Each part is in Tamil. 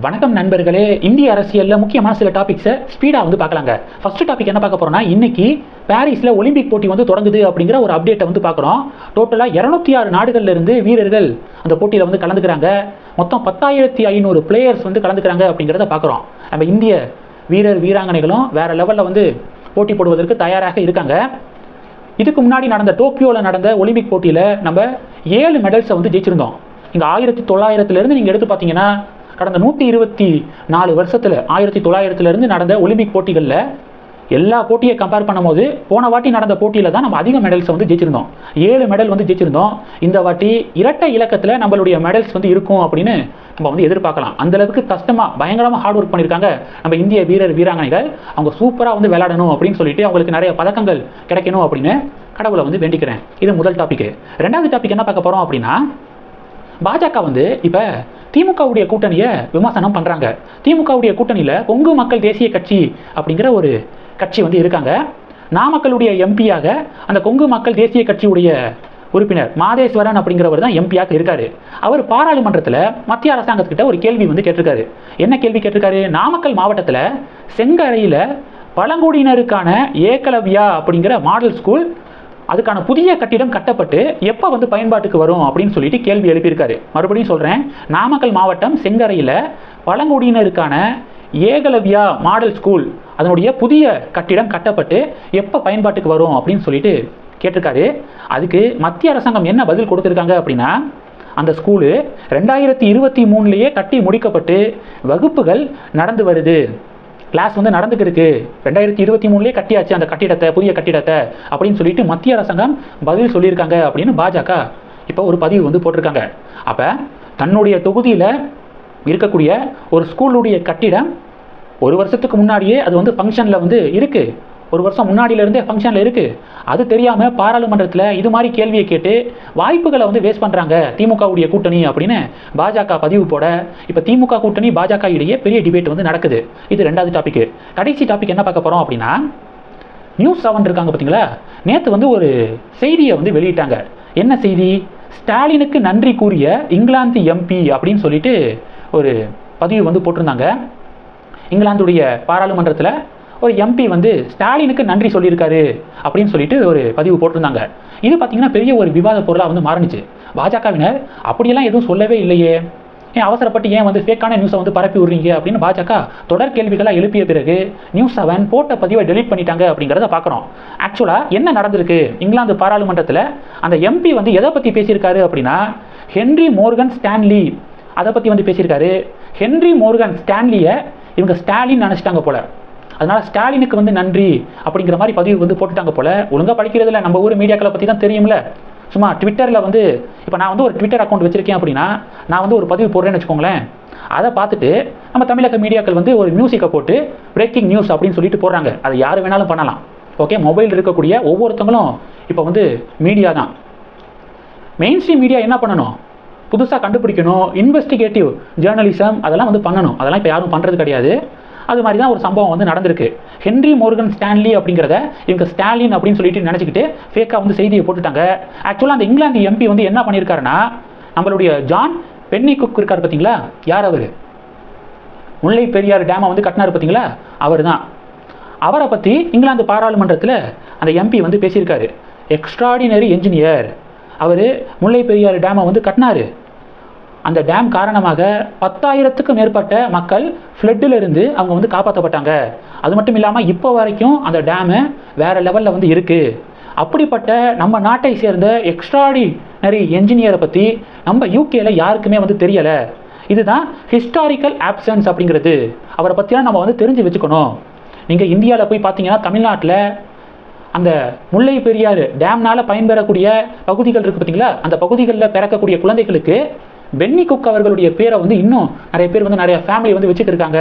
வணக்கம் நண்பர்களே இந்திய அரசியலில் முக்கியமான சில டாபிக்ஸை ஸ்பீடாக வந்து பார்க்கலாங்க. ஃபர்ஸ்ட் டாபிக் என்ன பார்க்க போகிறோம்னா இன்றைக்கி பாரிஸில் ஒலிம்பிக் போட்டி வந்து தொடங்குது அப்படிங்கிற ஒரு அப்டேட்டை வந்து பார்க்குறோம். டோட்டலாக இரநூத்தி ஆறு நாடுகள்லேருந்து வீரர்கள் அந்த போட்டியில் வந்து கலந்துக்கிறாங்க. மொத்தம் பத்தாயிரத்தி ஐநூறு பிளேயர்ஸ் வந்து கலந்துக்கிறாங்க அப்படிங்கிறத பார்க்குறோம். நம்ம இந்திய வீரர் வீராங்கனைகளும் வேறு லெவலில் வந்து போட்டி போடுவதற்கு தயாராக இருக்காங்க. இதுக்கு முன்னாடி நடந்த டோக்கியோவில் நடந்த ஒலிம்பிக் போட்டியில் நம்ம ஏழு மெடல்ஸை வந்து ஜெயிச்சிருந்தோம். இங்கே ஆயிரத்தி தொள்ளாயிரத்துலேருந்து நீங்கள் எடுத்து பார்த்தீங்கன்னா கடந்த நூற்றி இருபத்தி நாலு வருஷத்தில் ஆயிரத்தி தொள்ளாயிரத்துலேருந்து நடந்த ஒலிம்பிக் போட்டிகளில் எல்லா போட்டியை கம்பேர் பண்ணும்போது போன வாட்டி நடந்த போட்டியில் தான் நம்ம அதிக மெடல்ஸ் வந்து ஜெயிச்சிருந்தோம். ஏழு மெடல் வந்து ஜெயிச்சிருந்தோம். இந்த வாட்டி இரட்டை இலக்கத்தில் நம்மளுடைய மெடல்ஸ் வந்து இருக்கும் அப்படின்னு நம்ம வந்து எதிர்பார்க்கலாம். அந்தளவுக்கு கஷ்டமாக பயங்கரமாக ஹார்ட் ஒர்க் பண்ணியிருக்காங்க நம்ம இந்திய வீரர் வீராங்கனைகள். அவங்க சூப்பராக வந்து விளையாடணும் அப்படின்னு சொல்லிட்டு அவங்களுக்கு நிறைய பதக்கங்கள் கிடைக்கணும் அப்படின்னு கடவுளை வந்து வேண்டிக்கிறேன். இது முதல் டாபிக் ரெண்டாவது டாபிக் என்ன பார்க்க போகிறோம் அப்படின்னா பாஜக வந்து இப்போ திமுகவுடைய கூட்டணியை விமர்சனம் பண்ணுறாங்க திமுகவுடைய கூட்டணியில் கொங்கு மக்கள் தேசிய கட்சி அப்படிங்கிற ஒரு கட்சி வந்து இருக்காங்க. நாமக்கலுடைய எம்பியாக அந்த கொங்கு மக்கள் தேசிய கட்சியுடைய உறுப்பினர் மாதேஸ்வரன் அப்படிங்கிறவர் தான் எம்பியாக இருக்காரு. அவர் பாராளுமன்றத்தில் மத்திய அரசாங்கத்துக்கிட்ட ஒரு கேள்வி வந்து கேட்டிருக்காரு. என்ன கேள்வி கேட்டிருக்காரு? நாமக்கல் மாவட்டத்தில் செங்கரையில் பழங்குடியினருக்கான ஏகலவ்யா அப்படிங்கிற மாடல் ஸ்கூல் அதுக்கான புதிய கட்டிடம் கட்டப்பட்டு எப்போ வந்து பயன்பாட்டுக்கு வரும் அப்படின்னு சொல்லிட்டு கேள்வி எழுப்பியிருக்காரு. மறுபடியும் சொல்கிறேன் நாமக்கல் மாவட்டம் செங்கரையில் பழங்குடியினருக்கான ஏகலவ்யா மாடல் ஸ்கூல் அதனுடைய புதிய கட்டிடம் கட்டப்பட்டு எப்போ பயன்பாட்டுக்கு வரும் அப்படின்னு சொல்லிட்டு கேட்டிருக்காரு. அதுக்கு மத்திய அரசாங்கம் என்ன பதில் கொடுத்துருக்காங்க அப்படின்னா அந்த ஸ்கூலு ரெண்டாயிரத்தி இருபத்தி மூணுலேயே கட்டி முடிக்கப்பட்டு வகுப்புகள் நடந்து வருது. கிளாஸ் வந்து நடந்துக்கிருக்கு. ரெண்டாயிரத்தி இருபத்தி மூணுலேயே கட்டியாச்சு அந்த கட்டிடத்தை புதிய கட்டிடத்தை அப்படின்னு சொல்லிட்டு மத்திய அரசாங்கம் பதில் சொல்லியிருக்காங்க அப்படின்னு பாஜக இப்போ ஒரு பதிவு வந்து போட்டிருக்காங்க. அப்போ தன்னுடைய தொகுதியில் இருக்கக்கூடிய ஒரு ஸ்கூலுடைய கட்டிடம் ஒரு வருஷத்துக்கு முன்னாடியே அது வந்து ஃபங்க்ஷனில் வந்து இருக்குது ஒரு வருஷம் முன்னாடியிலேருந்தே ஃபங்க்ஷனில் இருக்குது அது தெரியாமல் பாராளுமன்றத்தில் இது மாதிரி கேள்வியை கேட்டு வாய்ப்புகளை வந்து வேஸ்ட் பண்ணுறாங்க திமுகவுடைய கூட்டணி அப்படின்னு பாஜக பதிவு போட. இப்போ திமுக கூட்டணி பாஜக இடையே பெரிய டிபேட் வந்து நடக்குது. இது ரெண்டாவது டாபிக் கடைசி டாபிக் என்ன பார்க்க போகிறோம் அப்படின்னா நியூஸ் செவன் இருக்காங்க பார்த்தீங்களா? நேற்று வந்து ஒரு செய்தியை வந்து வெளியிட்டாங்க. என்ன செய்தி? ஸ்டாலினுக்கு நன்றி கூறிய இங்கிலாந்து எம்பி அப்படின்னு சொல்லிட்டு ஒரு பதிவு வந்து போட்டிருந்தாங்க. இங்கிலாந்துடைய பாராளுமன்றத்தில் ஒரு எம்பி வந்து ஸ்டாலினுக்கு நன்றி சொல்லியிருக்காரு அப்படின்னு சொல்லிட்டு ஒரு பதிவு போட்டிருந்தாங்க. இது பார்த்தீங்கன்னா பெரிய ஒரு விவாத பொருளாக வந்து மாறிச்சு பாஜகவினர் அப்படியெல்லாம் எதுவும் சொல்லவே இல்லையே. ஏன் அவசரப்பட்டு ஏன் வந்து ஃபேக்கான நியூஸை வந்து பரப்பி விடுறீங்க அப்படின்னு பாஜக தொடர் கேள்விகளாக எழுப்பிய பிறகு நியூஸ் செவன் போட்ட பதிவை டெலீட் பண்ணிட்டாங்க அப்படிங்கிறத பார்க்குறோம் ஆக்சுவலாக என்ன நடந்திருக்கு? இங்கிலாந்து பாராளுமன்றத்தில் அந்த எம்பி வந்து எதை பற்றி பேசியிருக்காரு அப்படின்னா ஹென்ரி மோர்கன் ஸ்டான்லி அதை பற்றி வந்து பேசியிருக்காரு. ஹென்ரி மோர்கன் ஸ்டான்லியை இவங்க ஸ்டாலின் நினச்சிட்டாங்க போல. அதனால ஸ்டாலினுக்கு வந்து நன்றி அப்படிங்கிற மாதிரி பதிவு வந்து போட்டுட்டாங்க போல. ஒழுங்காக படிக்கிறதுல நம்ம ஊர் மீடியாக்களை பற்றி தான் தெரியும்ல. சும்மா ட்விட்டரில் வந்து இப்போ நான் வந்து ஒரு ட்விட்டர் அக்கௌண்ட் வச்சிருக்கேன் அப்படின்னா நான் வந்து ஒரு பதிவு போடுறேன்னு வச்சுக்கோங்களேன். அதை பார்த்துட்டு நம்ம தமிழக மீடியாக்கள் வந்து ஒரு மியூசிக்கை போட்டு பிரேக்கிங் நியூஸ் அப்படின்னு சொல்லிட்டு போடுறாங்க. அதை யார் வேணாலும் பண்ணலாம். ஓகே மொபைல் இருக்கக்கூடிய ஒவ்வொருத்தங்களும் இப்போ வந்து மீடியா தான். மெயின் ஸ்ட்ரீம் மீடியா என்ன பண்ணணும்? புதுசாக கண்டுபிடிக்கணும். இன்வெஸ்டிகேட்டிவ் ஜேர்னலிசம் அதெல்லாம் வந்து பண்ணணும். அதெல்லாம் இப்போ யாரும் பண்ணுறது கிடையாது. அது மாதிரி தான் ஒரு சம்பவம் வந்து நடந்திருக்கு. ஹென்ரி மோர்கன் ஸ்டான்லி அப்படிங்கிறத இவங்க ஸ்டாலின் அப்படின்னு சொல்லிட்டு நினச்சிக்கிட்டு ஃபேக்காக வந்து செய்தியை போட்டுட்டாங்க. ஆக்சுவலாக அந்த இங்கிலாந்து எம்பி வந்து என்ன பண்ணியிருக்காருன்னா நம்மளுடைய ஜான் பென்னி குக் இருக்கார் பார்த்தீங்களா யார் அவர்? முல்லை பெரியார் டேமை வந்து கட்டினார் பார்த்தீங்களா அவர் தான் அவரை பற்றி இங்கிலாந்து பாராளுமன்றத்தில் அந்த எம்பி வந்து பேசியிருக்காரு. எக்ஸ்ட்ராடினரி என்ஜினியர் அவர் முல்லை பெரியாறு டேமை வந்து கட்டினாரு. அந்த டேம் காரணமாக பத்தாயிரத்துக்கும் மேற்பட்ட மக்கள் ஃப்ளட்டிலிருந்து அவங்க வந்து காப்பாற்றப்பட்டாங்க அது மட்டும் இல்லாமல் இப்போ வரைக்கும் அந்த டேமு வேறு லெவலில் வந்து இருக்குது அப்படிப்பட்ட நம்ம நாட்டை சேர்ந்த எக்ஸ்ட்ராடினரி என்ஜினியரை பற்றி நம்ம யூகேல யாருக்குமே வந்து தெரியலை. இதுதான் ஹிஸ்டாரிக்கல் ஆப்சன்ஸ் அப்படிங்கிறது. அவரை பற்றிலாம் நம்ம வந்து தெரிஞ்சு வச்சுக்கணும். நீங்கள் இந்தியாவில் போய் பார்த்தீங்கன்னா தமிழ்நாட்டில் அந்த முல்லை பெரியாறு டேம்னால் பயன்பெறக்கூடிய பகுதிகள் இருக்குது பார்த்தீங்களா அந்த பகுதிகளில் பிறக்கக்கூடிய குழந்தைகளுக்கு பென்னி குக் அவர்களுடைய பேரை வந்து இன்னும் நிறைய பேர் வந்து நிறைய ஃபேமிலி வந்து வச்சுட்டு இருக்காங்க.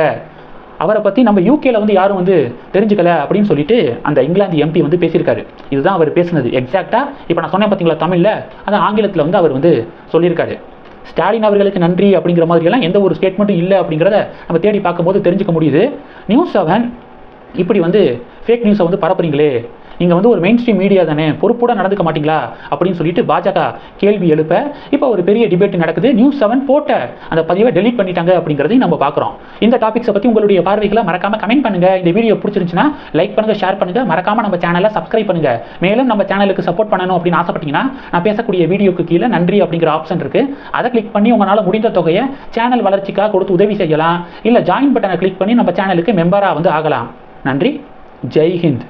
அவரை பற்றி நம்ம யூகேல வந்து யாரும் வந்து தெரிஞ்சுக்கல அப்படின்னு சொல்லிட்டு அந்த இங்கிலாந்து எம்பி வந்து பேசியிருக்காரு. இதுதான் அவர் பேசுனது. எக்ஸாக்டாக இப்போ நான் சொன்னேன் பார்த்தீங்களா தமிழில்? அதான் ஆங்கிலத்தில் வந்து அவர் வந்து சொல்லியிருக்காரு. ஸ்டாலின் அவர்களுக்கு நன்றி அப்படிங்கிற மாதிரியெல்லாம் எந்த ஒரு ஸ்டேட்மெண்ட்டும் இல்லை அப்படிங்கிறத நம்ம தேடி பார்க்கும்போது தெரிஞ்சுக்க முடியுது. நியூஸ் செவன் இப்படி வந்து ஃபேக் நியூஸை வந்து பரப்புறீங்களே? நீங்கள் வந்து ஒரு மெயின் ஸ்ட்ரீம் மீடியா தானே பொறுப்போட நடந்துக்க மாட்டீங்களா? அப்படின்னு சொல்லிட்டு பாஜக கேள்வி எழுப்ப இப்போ ஒரு பெரிய டிபேட் நடக்குது நியூஸ் செவன் போட்ட அந்த பதிவை டெலீட் பண்ணிட்டாங்க அப்படிங்கிறதையும் நம்ம பார்க்குறோம் இந்த டாபிக்ஸை பற்றி உங்களுடைய பார்வைகளை மறக்காம கமெண்ட் பண்ணுங்க. இந்த வீடியோ பிடிச்சிருந்துச்சுன்னா லைக் பண்ணுங்க ஷேர் பண்ணுங்க. மறக்காம நம்ம சேனலை சப்ஸ்கிரைப் பண்ணுங்க. மேலும் நம்ம சேனலுக்கு சப்போர்ட் பண்ணணும் அப்படின்னு ஆசைப்பட்டீங்கன்னா நான் பேசக்கூடிய வீடியோக்கு கீழே நன்றி அப்படிங்கிற ஆப்ஷன் இருக்கு. அதை கிளிக் பண்ணி உங்களால் முடிந்த தொகையை சேனல் வளர்ச்சிக்காக கொடுத்து உதவி செய்யலாம். இல்லை ஜாயின் பட்டனை கிளிக் பண்ணி நம்ம சேனலுக்கு மெம்பராக வந்து ஆகலாம். நன்றி. ஜெய் ஹிந்த்.